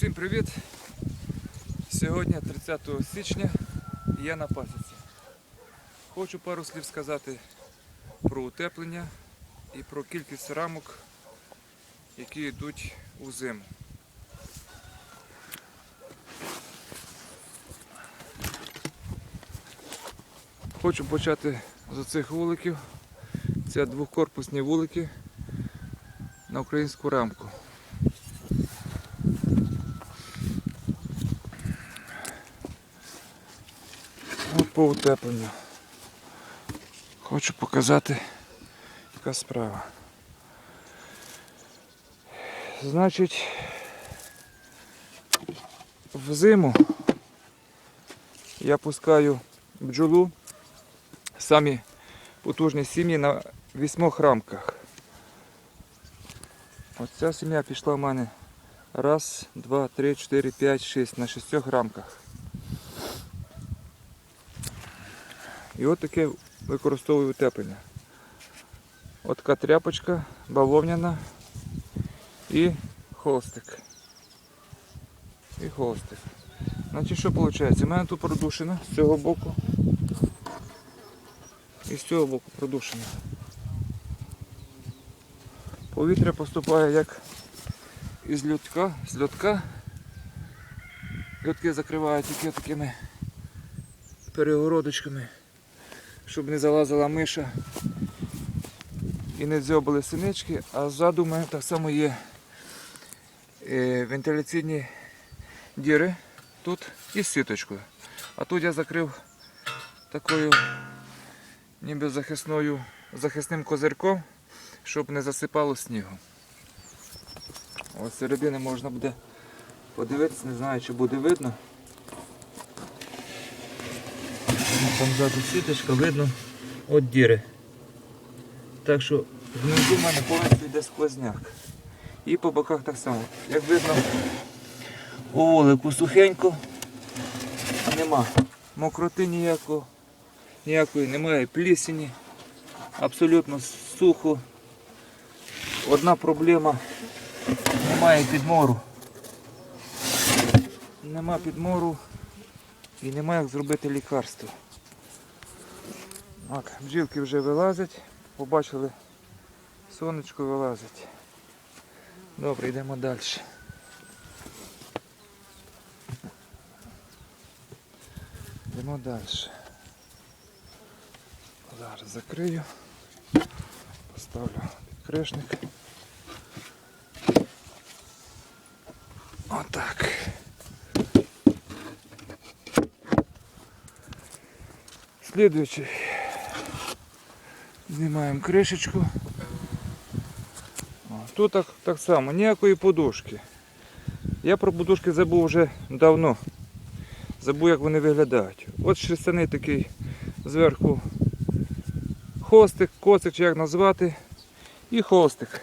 Всім привіт! Сьогодні 30 січня і я на пасіці. Хочу пару слів сказати про утеплення і про кількість рамок, які йдуть у зиму. Хочу почати з цих вуликів. Це двохкорпусні вулики на українську рамку. От по утепленню. Хочу показати, яка справа. Значить, взиму я пускаю бджолу самі потужні сім'ї на вісьмох рамках. Ось ця сім'я пішла в мене раз, два, три, чотири, п'ять, шість на шістьох рамках. І от таке використовую утеплення. От така тряпочка, бавовняна і холстик. І холстик. Значить, що виходить? У мене тут продушено з цього боку. І з цього боку продушено. Повітря поступає як із льотка, з льотка. Льотки закривають тільки такими перегородочками, щоб не залазила миша і не дзьобали синички, а ззаду в мене так само є е, вентиляційні діри тут із сіточкою. А тут я закрив такою ніби захисною, захисним козирком, щоб не засипало снігу. Ось середини можна буде подивитися, не знаю, чи буде видно. Там ззаду сіточка, видно от діри. Так що внизу в мене повністю йде сквозняк. І по боках так само. Як видно, у вулику сухенько нема. Мокроти ніякого, ніякої немає плісені. Абсолютно сухо. Одна проблема немає підмору. Нема підмору і немає як зробити лікарство. От, бджілки вже вилазять, побачили, сонечко вилазить. Добре, йдемо далі. Йдемо далі. Зараз закрию, поставлю підкришник. Отак. Слідуючий. Знімаємо кришечку. Тут так, так само, ніякої подушки. Я про подушки забув вже давно. Забув, як вони виглядають. От шерстяний такий зверху хостик, косик, чи як назвати, і хостик.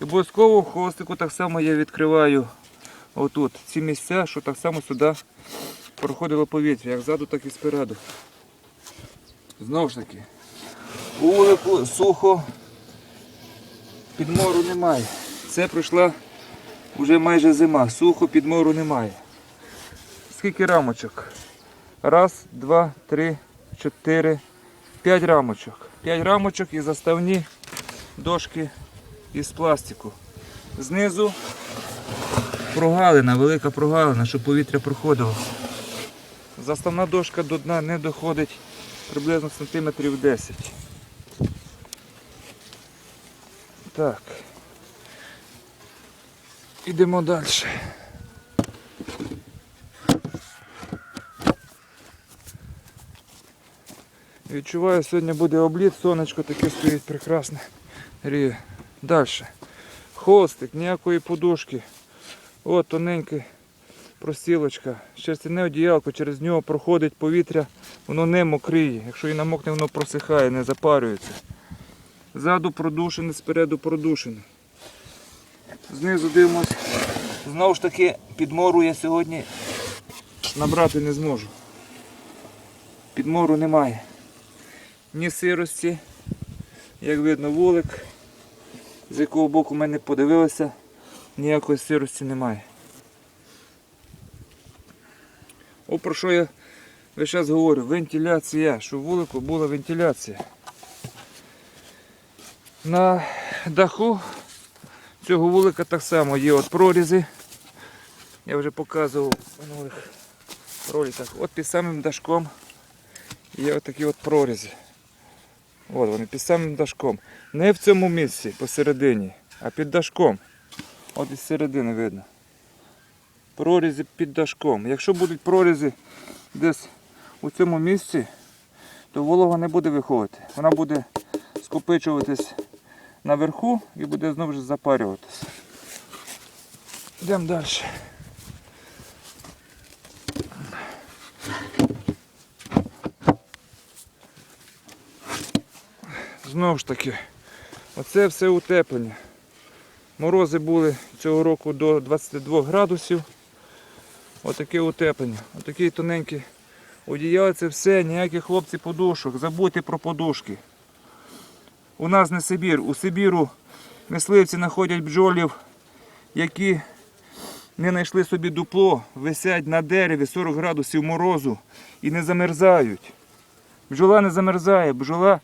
І обов'язково в так само я відкриваю отут ці місця, що так само сюди проходило повітря, як ззаду, так і спереду. Знову ж таки, у сухо, підмору немає. Це пройшла вже майже зима, сухо, підмору немає. Скільки рамочок? Раз, два, три, чотири, п'ять рамочок. П'ять рамочок і заставні дошки із пластику. Знизу прогалина, велика прогалина, щоб повітря проходило. Заставна дошка до дна не доходить приблизно сантиметрів 10. Так. Ідемо далі. Відчуваю, сьогодні буде обліт, сонечко таке стоїть прекрасне. Гріє. Далі. Хостик, ніякої подушки. От тоненька простілочка. Шерстяне одіялко, через нього проходить повітря, воно не мокриє. Якщо і намокне, воно просихає, не запарюється. Ззаду продушене, спереду продушене. Знизу дивимось. Знову ж таки, підмору я сьогодні набрати не зможу. Підмору немає. Ні сирості, як видно, вулик, з якого боку мене подивилися, ніякої сирості немає. О, про що я весь час говорю? Вентиляція, щоб вулику була вентиляція. На даху цього вулика так само є от прорізи. Я вже показував в минулих роликах. От під самим дашком є отакі от прорізи. От вони під самим дашком. Не в цьому місці посередині, а під дашком. От із середини видно. Прорізи під дашком. Якщо будуть прорізи десь у цьому місці, то волога не буде виходити. Вона буде скопичуватись наверху і буде знову ж запарюватись. Йдемо далі. Знову ж таки, оце все утеплення. Морози були цього року до 22 градусів. Отаке утеплення. Отакі тоненькі одіяла, це все, ніяких хлопці подушок. Забудьте про подушки. У нас не Сибір. У Сибіру мисливці знаходять бджолів, які не знайшли собі дупло, висять на дереві 40 градусів морозу і не замерзають. Бджола не замерзає, бджола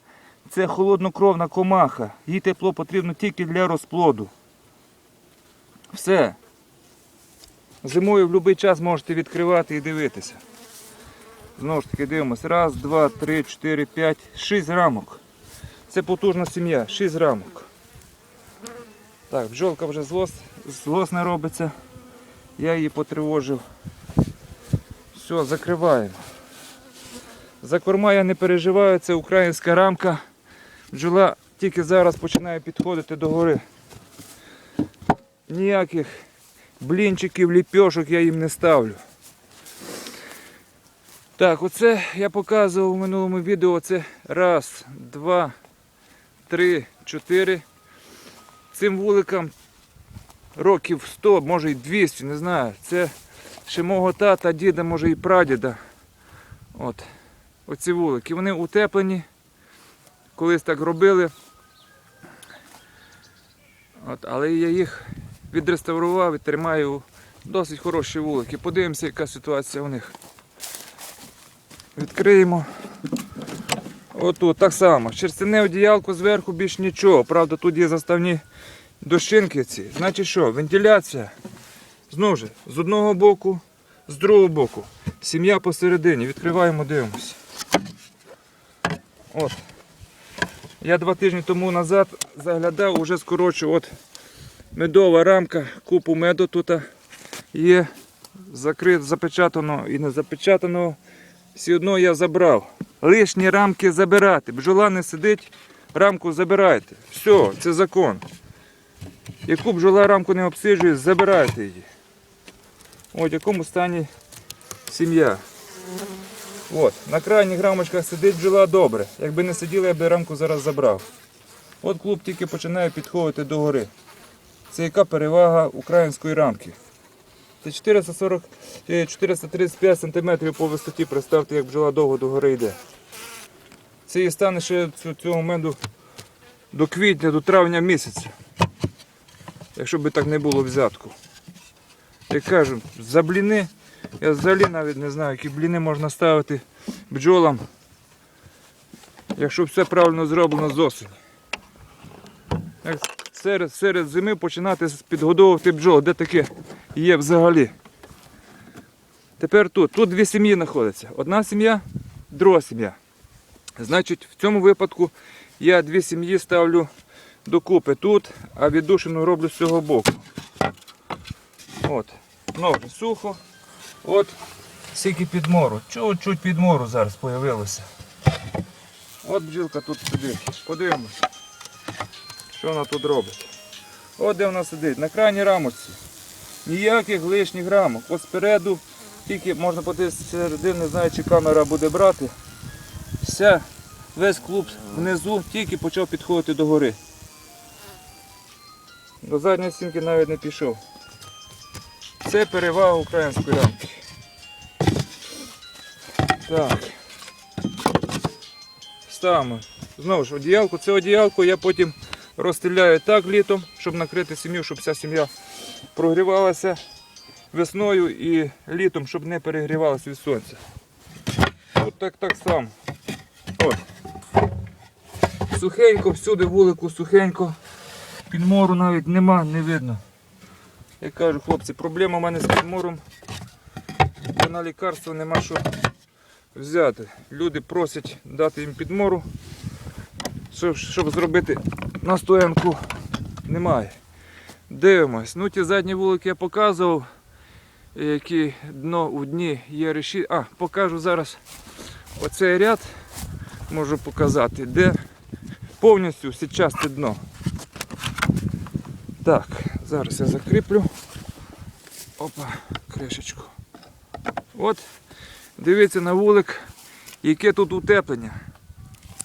це холоднокровна комаха. Їй тепло потрібно тільки для розплоду. Все. Зимою в будь-який час можете відкривати і дивитися. Знову ж таки дивимося. Раз, два, три, чотири, п'ять, шість рамок. Це потужна сім'я, шість рамок. Так, бджолка вже злос, злосна робиться. Я її потривожив. Все, закриваємо. За корма я не переживаю, це українська рамка. Бджола тільки зараз починає підходити до гори. Ніяких блінчиків, ліпьошок я їм не ставлю. Так, оце я показував у минулому відео. Це раз, два, три, чотири. Цим вуликам років 100, може й 200, не знаю. Це ще мого тата, діда, може і прадіда. От. Оці вулики. Вони утеплені. Колись так робили. От, але я їх відреставрував і тримаю досить хороші вулики. Подивимося, яка ситуація у них. Відкриємо. Отут так само. Шерстяне одіялко зверху більш нічого. Правда, тут є заставні дощинки ці. Значить що, вентиляція. Знову ж, з одного боку, з другого боку. Сім'я посередині. Відкриваємо, дивимося. От. Я два тижні тому назад заглядав, уже скорочу. От медова рамка, купу меду тут є. Закрит, запечатано і не запечатано. Все одно я забрав. Лишні рамки забирати. Бджола не сидить, рамку забирайте. Все, це закон. Яку бджола рамку не обсиджує, забирайте її. От в якому стані сім'я. От, на крайніх рамочках сидить бджола добре. Якби не сиділа, я б рамку зараз забрав. От клуб тільки починає підходити до гори. Це яка перевага української рамки. Це 440, е, 435 см по висоті. Представте, як бджола довго до гори йде. Це її стане ще цього моменту до квітня, до травня місяця. Якщо б так не було взятку. Я кажу, за бліни, я взагалі навіть не знаю, які бліни можна ставити бджолам, якщо все правильно зроблено з осені. Серед, серед зими починати підгодовувати бджол, де таке є взагалі. Тепер тут. Тут дві сім'ї знаходяться. Одна сім'я, друга сім'я. Значить, в цьому випадку я дві сім'ї ставлю докупи тут, а віддушину роблю з цього боку. От. Ножи сухо. От скільки підмору. Чуть-чуть підмору зараз з'явилося. От бджілка тут сидить. Подивимось, що вона тут робить. От де вона сидить, на крайній рамочці. Ніяких лишніх рамок. Ось спереду, тільки можна подивитися середини, не знаю, чи камера буде брати. Вся, весь клуб внизу тільки почав підходити до гори. До задньої стінки навіть не пішов. Це перевага української рамки. Так. Ставимо. Знову ж одіялку. Це одіялку я потім розстріляю так літом, щоб накрити сім'ю, щоб вся сім'я прогрівалася. весною і літом, щоб не перегрівалося від сонця. Тут так так само. Ось. Сухенько, всюди вулику сухенько. Підмору навіть нема, не видно. Я кажу, хлопці, проблема в мене з підмором. На лікарство нема що взяти. Люди просять дати їм підмору, щоб, щоб зробити настоянку. Немає. Дивимось. Ну ті задні вулики я показував, які дно у дні є реші. А, покажу зараз оцей ряд, можу показати, де повністю січасте дно. Так, зараз я закріплю. Опа, кришечку. От, дивіться на вулик, яке тут утеплення.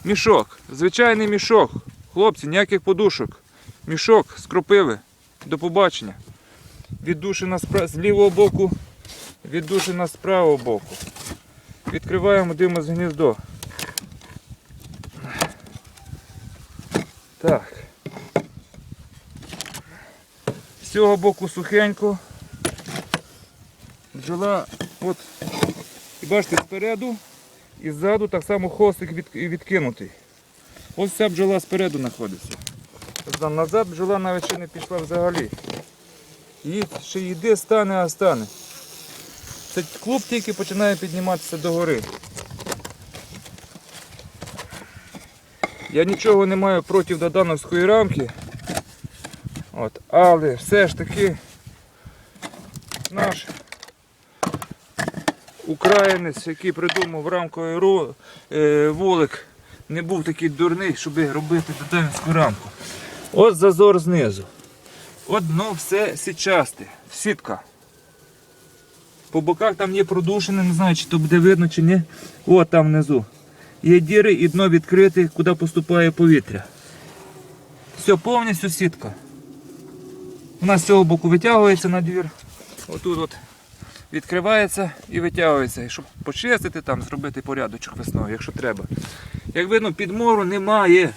Мішок, звичайний мішок. Хлопці, ніяких подушок. Мішок з. До побачення. Віддушина спра- з лівого боку, від віддушина з правого боку. Відкриваємо, дивимося гніздо. Так. З цього боку сухенько. Бджола, от, і бачите, спереду і ззаду так само хвостик від, відкинутий. Ось ця бджола спереду знаходиться. Тобто Назад бджола навіть ще не пішла взагалі. Їй ще йде, стане, а стане. Це клуб тільки починає підніматися догори. Я нічого не маю проти додановської рамки. От, але все ж таки наш українець, який придумав рамковий е, вулик, не був такий дурний, щоб робити додановську рамку. От зазор знизу. От дно все січасте, сітка. По боках там є продушини, не знаю, чи то буде видно, чи ні. От там внизу. Є діри і дно відкрите, куди поступає повітря. Все, повністю сітка. Вона з цього боку витягується на двір. Отут от відкривається і витягується. І щоб почистити там, зробити порядочок весною, якщо треба. Як видно, підмору немає.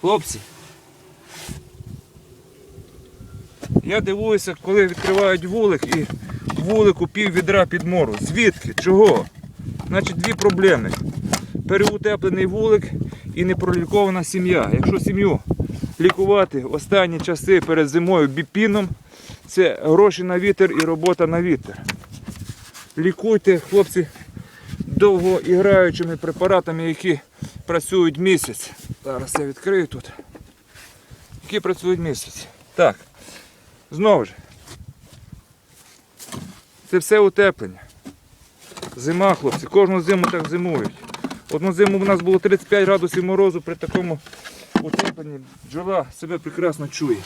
Хлопці. Я дивуюся, коли відкривають вулик і вулику пів відра підмору. Звідки? Чого? Значить дві проблеми. Переутеплений вулик і непролікована сім'я. Якщо сім'ю лікувати останні часи перед зимою біпіном, це гроші на вітер і робота на вітер. Лікуйте, хлопці, довгоіграючими препаратами, які працюють місяць. Зараз я відкрию тут. Які працюють місяць. Так. Знову ж. Це все утеплення. Зима, хлопці, кожну зиму так зимують. Одну зиму у нас було 35 градусів морозу при такому утепленні. Бджола себе прекрасно чує.